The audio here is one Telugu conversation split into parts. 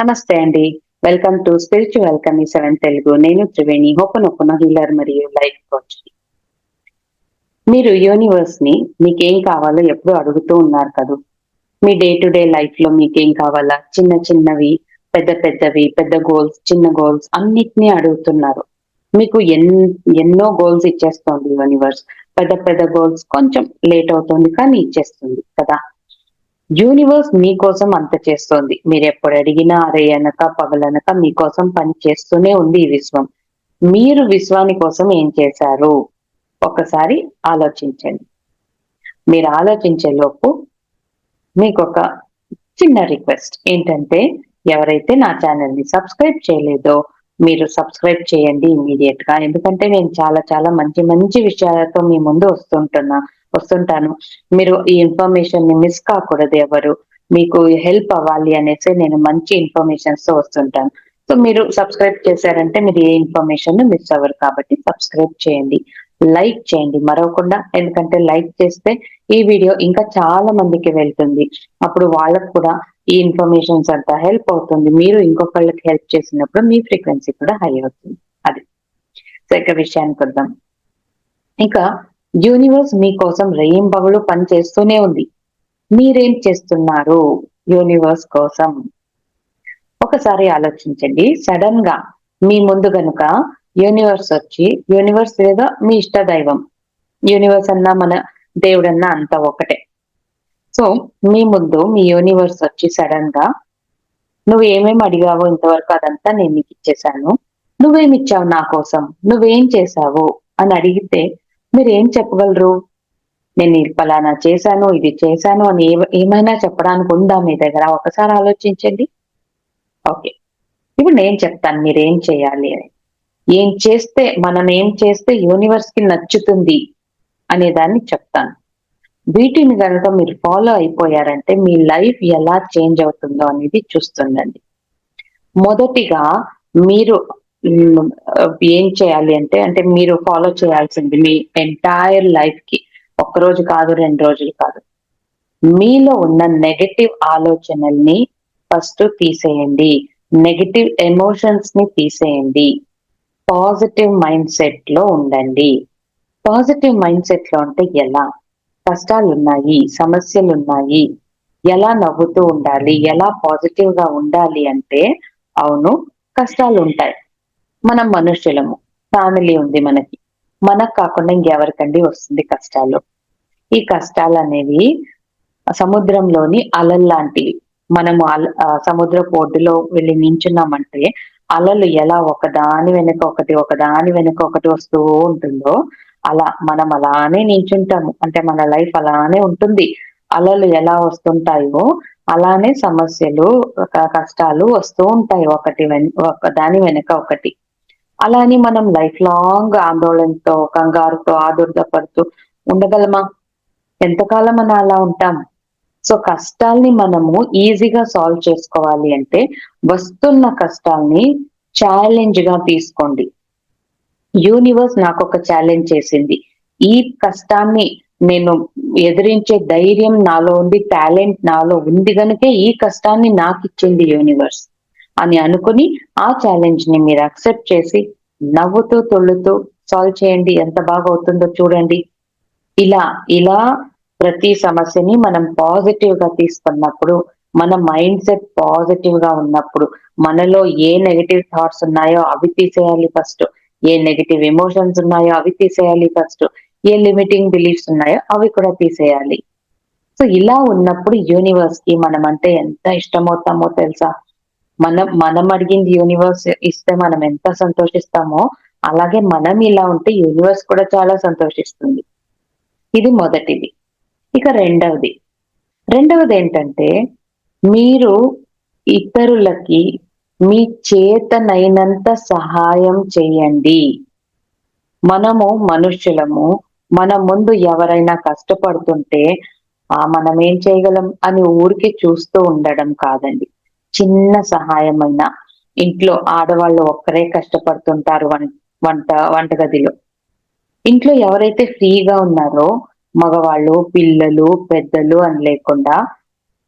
నమస్తే అండి. వెల్కమ్ టు స్పిరిచువల్ ఈ సెవెన్ తెలుగు. నేను త్రివేణి. హోపనొప్పున హీలర్ మరియు లైఫ్ కోచ్. మీరు యూనివర్స్ని మీకేం కావాలో ఎప్పుడు అడుగుతూ ఉన్నారు కదా? మీ డే టు డే లైఫ్లో మీకేం కావాలా? చిన్న చిన్నవి పెద్ద పెద్దవి పెద్ద గోల్స్ చిన్న గోల్స్ అన్నిటినీ అడుగుతున్నారు. మీకు ఎన్ ఎన్నో గోల్స్ ఇచ్చేస్తోంది యూనివర్స్. పెద్ద పెద్ద గోల్స్ కొంచెం లేట్ అవుతుంది కానీ ఇచ్చేస్తుంది కదా? యూనివర్స్ మీకోసం అంత చేస్తోంది. మీరు ఎప్పుడు అడిగినా అరే అనక పగలనక మీకోసం పని చేస్తూనే ఉంది ఈ విశ్వం. మీరు విశ్వాని కోసం ఏం చేశారు? ఒకసారి ఆలోచించండి. మీరు ఆలోచించే లోపు మీకు ఒక చిన్న రిక్వెస్ట్. ఏంటంటే ఎవరైతే నా ఛానల్ని సబ్స్క్రైబ్ చేయలేదో మీరు సబ్స్క్రైబ్ చేయండి ఇమీడియట్గా ఎందుకంటే నేను చాలా చాలా మంచి మంచి విషయాలతో మీ ముందు వస్తుంటున్నా. వస్తుంటాను. మీరు ఈ ఇన్ఫర్మేషన్ని మిస్ కాకూడదు ఎవరు. మీకు హెల్ప్ అవ్వాలి అనేసి నేను మంచి ఇన్ఫర్మేషన్స్తో వస్తుంటాను. సో మీరు సబ్స్క్రైబ్ చేశారంటే మీరు ఏ ఇన్ఫర్మేషన్ మిస్ అవ్వరు కాబట్టి సబ్స్క్రైబ్ చేయండి. లైక్ చేయండి. మరవకుండా ఎందుకంటే లైక్ చేస్తే ఈ వీడియో ఇంకా చాలా మందికి వెళ్తుంది. అప్పుడు వాళ్ళకు కూడా ఈ ఇన్ఫర్మేషన్స్ అంతా హెల్ప్ అవుతుంది. మీరు ఇంకొకళ్ళకి హెల్ప్ చేసినప్పుడు మీ ఫ్రీక్వెన్సీ కూడా హై అవుతుంది. అది. సో ఇక విషయానికి వద్దాం. ఇంకా యూనివర్స్ మీకోసం పని చేస్తూనే ఉంది. మీరేం చేస్తున్నారు యూనివర్స్ కోసం? ఒకసారి ఆలోచించండి. సడన్గా మీ ముందు గనుక యూనివర్స్ వచ్చి యూనివర్స్ లేదా మీ ఇష్ట దైవం యూనివర్స్ అన్నా మన దేవుడన్నా అంతా ఒకటే. సో మీ ముందు మీ యూనివర్స్ వచ్చి సడన్గా నువ్వు ఏమేమి అడిగావో ఇంతవరకు అదంతా నేను నీకు ఇచ్చేసాను నువ్వేమి ఇచ్చావు నా కోసం? నువ్వేం చేశావు? అని అడిగితే మీరు ఏం చెప్పగలరు? నేను పలానా చేశాను ఇది చేశాను అని ఏమైనా చెప్పడానికి ఉందా మీ దగ్గర? ఒకసారి ఆలోచించండి. ఓకే. ఇప్పుడు నేను చెప్తాను మీరేం చేయాలి అని. ఏం చేస్తే మనం ఏం చేస్తే యూనివర్స్కి నచ్చుతుంది అనే దాన్ని చెప్తాను. వీటిని కనుక మీరు ఫాలో అయిపోయారంటే మీ లైఫ్ ఎలా చేంజ్ అవుతుందో అనేది చూస్తుండండి. మొదటిగా మీరు ఏం చేయాలి అంటే అంటే మీరు ఫాలో చేయాల్సింది మీ ఎంటైర్ లైఫ్కి. ఒక్కరోజు కాదు రెండు రోజులు కాదు. మీలో ఉన్న నెగటివ్ ఆలోచనల్ని ఫస్ట్ తీసేయండి. నెగటివ్ ఎమోషన్స్ని తీసేయండి. పాజిటివ్ మైండ్ సెట్లో ఉండండి. పాజిటివ్ మైండ్ సెట్లో అంటే ఎలా? కష్టాలు ఉన్నాయి సమస్యలు ఉన్నాయి. ఎలా నవ్వుతూ ఉండాలి? ఎలా పాజిటివ్గా ఉండాలి అంటే అవును కష్టాలు ఉంటాయి. మనం మనుషులము. ఫ్యామిలీ ఉంది మనకి. మనకు కాకుండా ఇంకెవరికండి వస్తుంది కష్టాలు. ఈ కష్టాలు అనేవి సముద్రంలోని అలల్లాంటివి మనము సముద్ర పోటులో వెళ్ళి నించున్నామంటే అలలు ఎలా ఒకదాని వెనుక ఒకటి ఒకదాని వెనక ఒకటి వస్తూ ఉంటుందో అలా మనం అలానే నించుంటాము. అంటే మన లైఫ్ అలానే ఉంటుంది. అలలు ఎలా వస్తుంటాయో అలానే సమస్యలు కష్టాలు వస్తూ ఉంటాయి. ఒకటి ఒక దాని వెనక ఒకటి. అలా అని మనం లైఫ్ లాంగ్ ఆందోళనతో కంగారుతో ఆదుర్దపడుతూ ఉండగలమా? ఎంతకాలం మనం అలా ఉంటాం? సో కష్టాల్ని మనము ఈజీగా సాల్వ్ చేసుకోవాలి అంటే వస్తున్న కష్టాల్ని ఛాలెంజ్గా తీసుకోండి. యూనివర్స్ నాకు ఒక ఛాలెంజ్ చేసింది. ఈ కష్టాన్ని నేను ఎదిరించే ధైర్యం నాలో ఉంది టాలెంట్ నాలో ఉంది కనుకే ఈ కష్టాన్ని నాకు ఇచ్చింది యూనివర్స్ అని అనుకుని ఆ ఛాలెంజ్ని మీరు అక్సెప్ట్ చేసి నవ్వుతూ తొళ్ళుతూ సాల్వ్ చేయండి. ఎంత బాగా అవుతుందో చూడండి. ఇలా ఇలా ప్రతి సమస్యని మనం పాజిటివ్గా తీసుకున్నప్పుడు మన మైండ్ సెట్ పాజిటివ్గా ఉన్నప్పుడు మనలో ఏ నెగటివ్ థాట్స్ ఉన్నాయో అవి తీసేయాలి ఫస్ట్ ఏ నెగటివ్ ఎమోషన్స్ ఉన్నాయో అవి తీసేయాలి ఫస్ట్ ఏ లిమిటింగ్ బిలీఫ్స్ ఉన్నాయో అవి కూడా తీసేయాలి. సో ఇలా ఉన్నప్పుడు యూనివర్స్కి మనం అంటే ఎంత ఇష్టమవుతామో తెలుసా? మనం మనం అడిగింది యూనివర్స్ ఇస్తే మనం ఎంత సంతోషిస్తామో అలాగే మనం ఇలా ఉంటే యూనివర్స్ కూడా చాలా సంతోషిస్తుంది. ఇది మొదటిది. ఇక రెండవది. రెండవది ఏంటంటే మీరు ఇతరులకి మీ చేతనైనంత సహాయం చేయండి. మనము మనుష్యులము మన ముందు ఎవరైనా కష్టపడుతుంటే ఆ మనం ఏం చేయగలం? అని ఊరికి చూస్తూ ఉండడం కాదండి. చిన్న సహాయమైన ఇంట్లో ఆడవాళ్ళు ఒక్కరే కష్టపడుతుంటారు వంట వంటగదిలో. ఇంట్లో ఎవరైతే ఫ్రీగా ఉన్నారో మగవాళ్ళు పిల్లలు పెద్దలు అని లేకుండా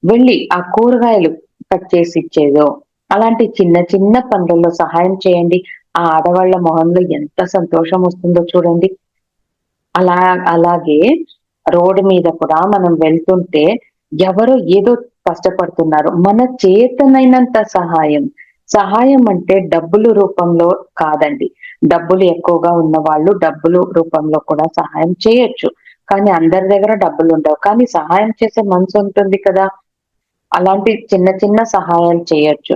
వెళ్ళి ఆ కూరగాయలు కట్ చేసి ఇచ్చేదో అలాంటి చిన్న చిన్న పనులలో సహాయం చేయండి. ఆ ఆడవాళ్ళ మొహంలో ఎంత సంతోషం వస్తుందో చూడండి. అలా అలాగే రోడ్డు మీద కూడా మనం వెళ్తుంటే ఎవరో ఏదో కష్టపడుతున్నారు మన చేతనైనంత సహాయం. సహాయం అంటే డబ్బులు రూపంలో కాదండి. డబ్బులు ఎక్కువగా ఉన్న వాళ్ళు డబ్బులు రూపంలో కూడా సహాయం చేయొచ్చు. కానీ అందరి దగ్గర డబ్బులు ఉండవు. కానీ సహాయం చేసే మనసు ఉంటుంది కదా. అలాంటి చిన్న చిన్న సహాయాలు చేయొచ్చు.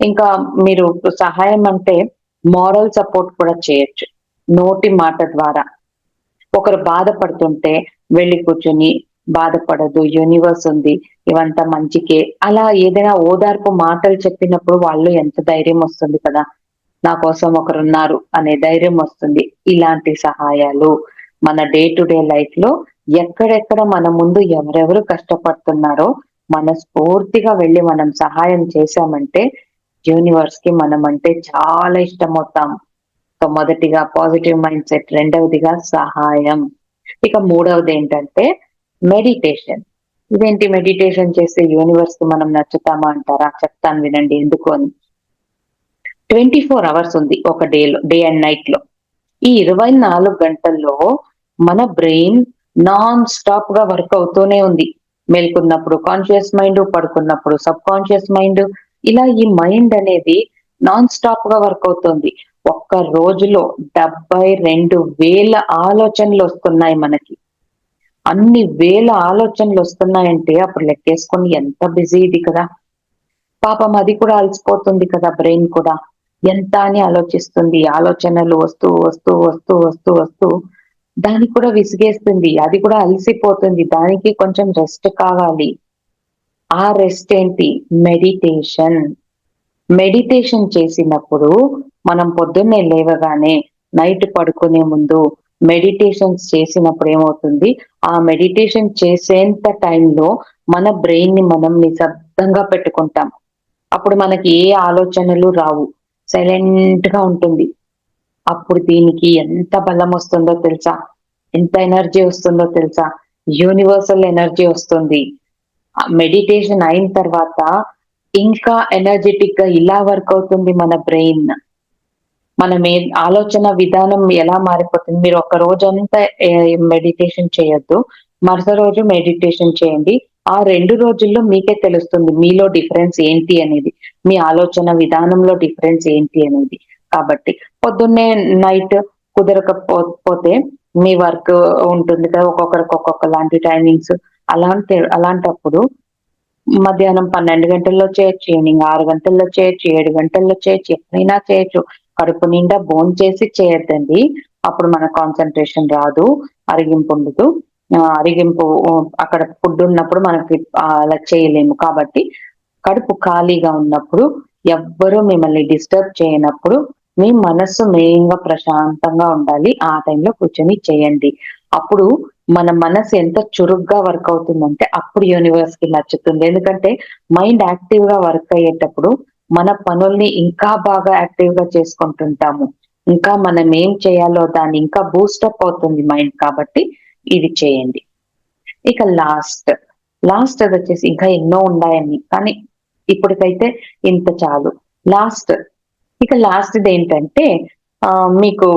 ఇంకా మీరు సహాయం అంటే మారల్ సపోర్ట్ కూడా చేయొచ్చు. నోటి మాట ద్వారా. ఒకరు బాధపడుతుంటే వెళ్ళి కూర్చొని బాధపడదు యూనివర్స్ ఉంది ఇవంతా మంచికే. అలా ఏదైనా ఓదార్పు మాటలు చెప్పినప్పుడు వాళ్ళు ఎంత ధైర్యం వస్తుంది కదా. నా కోసం ఒకరున్నారు అనే ధైర్యం వస్తుంది. ఇలాంటి సహాయాలు మన డే టు డే లైఫ్లో ఎక్కడెక్కడ మన ముందు ఎవరెవరు కష్టపడుతున్నారో మనస్ఫూర్తిగా వెళ్ళి మనం సహాయం చేశామంటే యూనివర్స్కి మనం అంటే చాలా ఇష్టమవుతాం. మొదటిగా పాజిటివ్ మైండ్ సెట్ రెండవదిగా సహాయం. ఇక మూడవది ఏంటంటే మెడిటేషన్. ఇదేంటి మెడిటేషన్ చేస్తే యూనివర్స్కి మనం నచ్చుతామా అంటారా? చెప్తాను వినండి. ఎందుకు అని. ట్వంటీ ఫోర్ అవర్స్ ఉంది ఒక డేలో డే అండ్ నైట్లో ఈ ఇరవై నాలుగు గంటల్లో మన బ్రెయిన్ నాన్ స్టాప్గా వర్క్ అవుతూనే ఉంది. మేల్కున్నప్పుడు కాన్షియస్ మైండ్ పడుకున్నప్పుడు సబ్ కాన్షియస్ మైండ్. ఇలా ఈ మైండ్ అనేది నాన్ స్టాప్గా వర్క్ అవుతుంది. ఒక్క రోజులో డెబ్బై రెండు వేల ఆలోచనలు వస్తున్నాయి మనకి. అన్ని వేల ఆలోచనలు వస్తున్నాయంటే అప్పుడు లెక్కేసుకొని ఎంత బిజీ ఇది కదా. పాపం అది కూడా అలసిపోతుంది కదా బ్రెయిన్ కూడా. ఎంత అని ఆలోచిస్తుంది. ఆలోచనలు వస్తూ వస్తూ వస్తూ వస్తూ వస్తూ దానికి కూడా విసిగేస్తుంది. అది కూడా అలసిపోతుంది. దానికి కొంచెం రెస్ట్ కావాలి. ఆ రెస్ట్ ఏంటి? మెడిటేషన్. మెడిటేషన్ చేసినప్పుడు మనం పొద్దున్నే లేవగానే నైట్ పడుకునే ముందు మెడిటేషన్స్ చేసినప్పుడు ఏమవుతుంది? ఆ మెడిటేషన్ చేసేంత టైంలో మన బ్రెయిన్ని మనం నిశ్శబ్దంగా పెట్టుకుంటాం. అప్పుడు మనకి ఏ ఆలోచనలు రావు. సైలెంట్గా ఉంటుంది. అప్పుడు దీనికి ఎంత బలం వస్తుందో తెలుసా? ఎంత ఎనర్జీ వస్తుందో తెలుసా? యూనివర్సల్ ఎనర్జీ వస్తుంది. మెడిటేషన్ అయిన తర్వాత ఇంకా ఎనర్జెటిక్గా ఇలా వర్క్ అవుతుంది మన బ్రెయిన్. మనం ఏ ఆలోచన విధానం ఎలా మారిపోతుంది? మీరు ఒక రోజంతా మెడిటేషన్ చేయొద్దు. మరుస రోజు మెడిటేషన్ చేయండి. ఆ రెండు రోజుల్లో మీకే తెలుస్తుంది మీలో డిఫరెన్స్ ఏంటి అనేది. మీ ఆలోచన విధానంలో డిఫరెన్స్ ఏంటి అనేది. కాబట్టి పొద్దున్నే నైట్ కుదరకపోతే మీ వర్క్ ఉంటుంది కదా ఒక్కొక్కరికి ఒక్కొక్క లాంటి టైమింగ్స్ అలాంటి అలాంటప్పుడు మధ్యాహ్నం పన్నెండు గంటల్లో చేయొచ్చు ఈవినింగ్ ఆరు గంటల్లో చేయొచ్చు ఏడు గంటల్లో చేయొచ్చు ఎప్పుడైనా చేయొచ్చు. కడుపు నిండా బోన్ చేసి చేయొద్దండి. అప్పుడు మన కాన్సన్ట్రేషన్ రాదు అరిగింపు ఉండదు. అరిగింపు అక్కడ ఫుడ్ ఉన్నప్పుడు మనకి అలా చేయలేము. కాబట్టి కడుపు ఖాళీగా ఉన్నప్పుడు ఎవ్వరూ మిమ్మల్ని డిస్టర్బ్ చేయనప్పుడు మీ మనస్సు మెయిన్గా ప్రశాంతంగా ఉండాలి. ఆ టైంలో కూర్చొని చేయండి. అప్పుడు మన మనసు ఎంత చురుగ్గా వర్క్ అవుతుందంటే అప్పుడు యూనివర్స్కి నచ్చుతుంది. ఎందుకంటే మైండ్ యాక్టివ్గా వర్క్ అయ్యేటప్పుడు మన పనుల్ని ఇంకా బాగా యాక్టివ్గా చేసుకుంటుంటాము. ఇంకా మనం ఏం చేయాలో దాన్ని ఇంకా బూస్టప్ అవుతుంది మైండ్ కాబట్టి ఇది చేయండి. ఇక లాస్ట్ లాస్ట్ అది వచ్చేసి ఇంకా ఎన్నో ఉన్నాయని కానీ ఇప్పటికైతే ఇంత చాలు. లాస్ట్ ఇక లాస్ట్ ఏంటంటే ఆ మీకు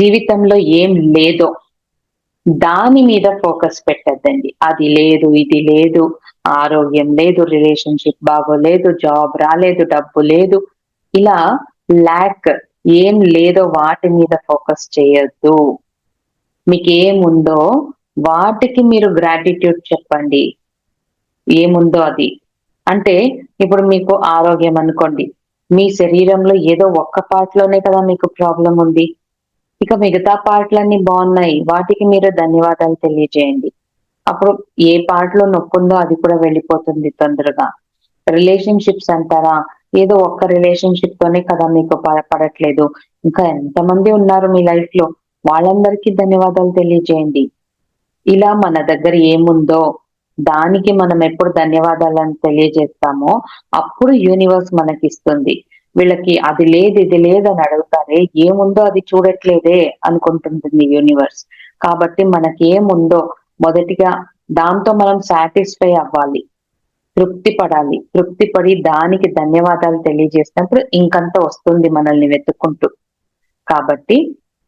జీవితంలో ఏం లేదో దాని మీద ఫోకస్ పెట్టద్దండి. అది లేదు ఇది లేదు ఆరోగ్యం లేదు రిలేషన్షిప్ బాగోలేదు జాబ్ రాలేదు డబ్బు లేదు. ఇలా ల్యాక్ ఏం లేదో వాటి మీద ఫోకస్ చేయొద్దు. మీకు ఏముందో వాటికి మీరు గ్రాటిట్యూడ్ చెప్పండి. ఏముందో అది. అంటే ఇప్పుడు మీకు ఆరోగ్యం అనుకోండి. మీ శరీరంలో ఏదో ఒక్క పార్ట్లోనే కదా మీకు ప్రాబ్లం ఉంది. ఇక మిగతా పార్ట్లన్నీ బాగున్నాయి. వాటికి మీరు ధన్యవాదాలు తెలియజేయండి. అప్పుడు ఏ పాటలో నొప్పి ఉందో అది కూడా వెళ్ళిపోతుంది తొందరగా. రిలేషన్షిప్స్ అంటారా? ఏదో ఒక్క రిలేషన్షిప్ తోనే కదా మీకు పడట్లేదు. ఇంకా ఎంతమంది ఉన్నారు మీ లైఫ్లో వాళ్ళందరికీ ధన్యవాదాలు తెలియజేయండి. ఇలా మన దగ్గర ఏముందో దానికి మనం ఎప్పుడు ధన్యవాదాలను తెలియజేస్తామో అప్పుడు యూనివర్స్ మనకి ఇస్తుంది వీళ్ళకి అది లేదు ఇది లేదు అని అడుగుతారే ఏముందో అది చూడట్లేదే అనుకుంటుంటుంది యూనివర్స్ కాబట్టి మనకి ఏముందో మొదటిగా దాంతో మనం సాటిస్ఫై అవ్వాలి తృప్తి పడాలి తృప్తి పడి దానికి ధన్యవాదాలు తెలియజేసినప్పుడు ఇంకంత వస్తుంది మనల్ని వెతుక్కుంటూ. కాబట్టి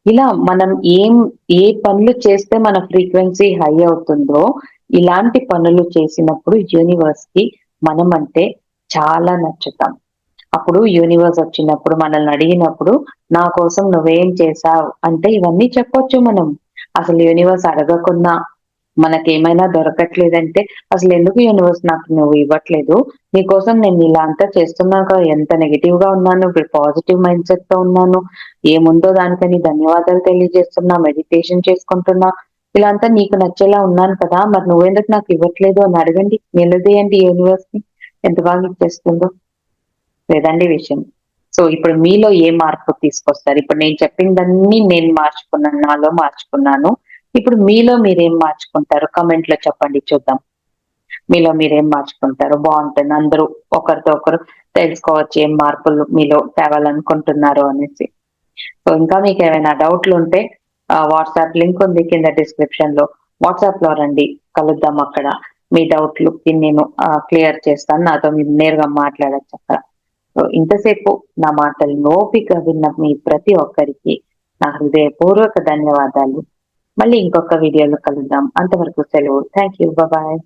ఇలా మనం ఏం ఏ పనులు చేస్తే మన ఫ్రీక్వెన్సీ హై అవుతుందో ఇలాంటి పనులు చేసినప్పుడు యూనివర్స్కి మనం అంటే చాలా నచ్చుతాం. అప్పుడు యూనివర్స్ వచ్చినప్పుడు మనల్ని అడిగినప్పుడు నా కోసం నువ్వేం చేశావు? అంటే ఇవన్నీ చెప్పొచ్చు మనం. అసలు యూనివర్స్ అడగకున్నా మనకేమైనా దొరకట్లేదంటే అసలు ఎందుకు యూనివర్స్ నాకు నువ్వు ఇవ్వట్లేదు? నీకోసం నేను ఇలా అంతా చేస్తున్నాక ఎంత నెగిటివ్గా ఉన్నాను ఇప్పుడు పాజిటివ్ మైండ్ సెట్తో ఉన్నాను ఏముందో దానికని ధన్యవాదాలు తెలియజేస్తున్నా మెడిటేషన్ చేసుకుంటున్నా ఇలా అంతా నీకు నచ్చేలా ఉన్నాను కదా మరి నువ్వెందుకు నాకు ఇవ్వట్లేదు అని అడగండి నిలదీయండి యూనివర్స్ని. ఎంత బాగా ఇచ్చేస్తుందో. లేదండి విషయం. సో ఇప్పుడు మీలో ఏ మార్పు తీసుకొస్తారు? ఇప్పుడు నేను చెప్పిందన్నీ నేను మార్చుకున్నాను నాలో మార్చుకున్నాను. ఇప్పుడు మీలో మీరేం మార్చుకుంటారు? కమెంట్లో చెప్పండి చూద్దాం. మీలో మీరేం మార్చుకుంటారు? బాగుంటుంది. అందరూ ఒకరితో ఒకరు తెలుసుకోవచ్చు ఏం మార్పులు మీలో తేవాలనుకుంటున్నారు అనేసి. సో ఇంకా మీకు ఏమైనా డౌట్లు ఉంటే వాట్సాప్ లింక్ ఉంది కింద డిస్క్రిప్షన్లో వాట్సాప్లో రండి కలుద్దాం అక్కడ. మీ డౌట్లు నేను క్లియర్ చేస్తాను. నాతో మీరు నేరుగా మాట్లాడచ్చు అక్కడ. సో ఇంతసేపు నా మాటలు నోపిక విన్న మీ ప్రతి ఒక్కరికి నా హృదయపూర్వక ధన్యవాదాలు. మళ్ళీ ఇంకొక వీడియోలో కలుద్దాం. అంతవరకు సెలవు. Thank you bye